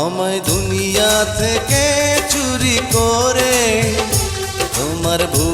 আমায় দুনিয়া থেকে চুরি করে। তোমার ভুল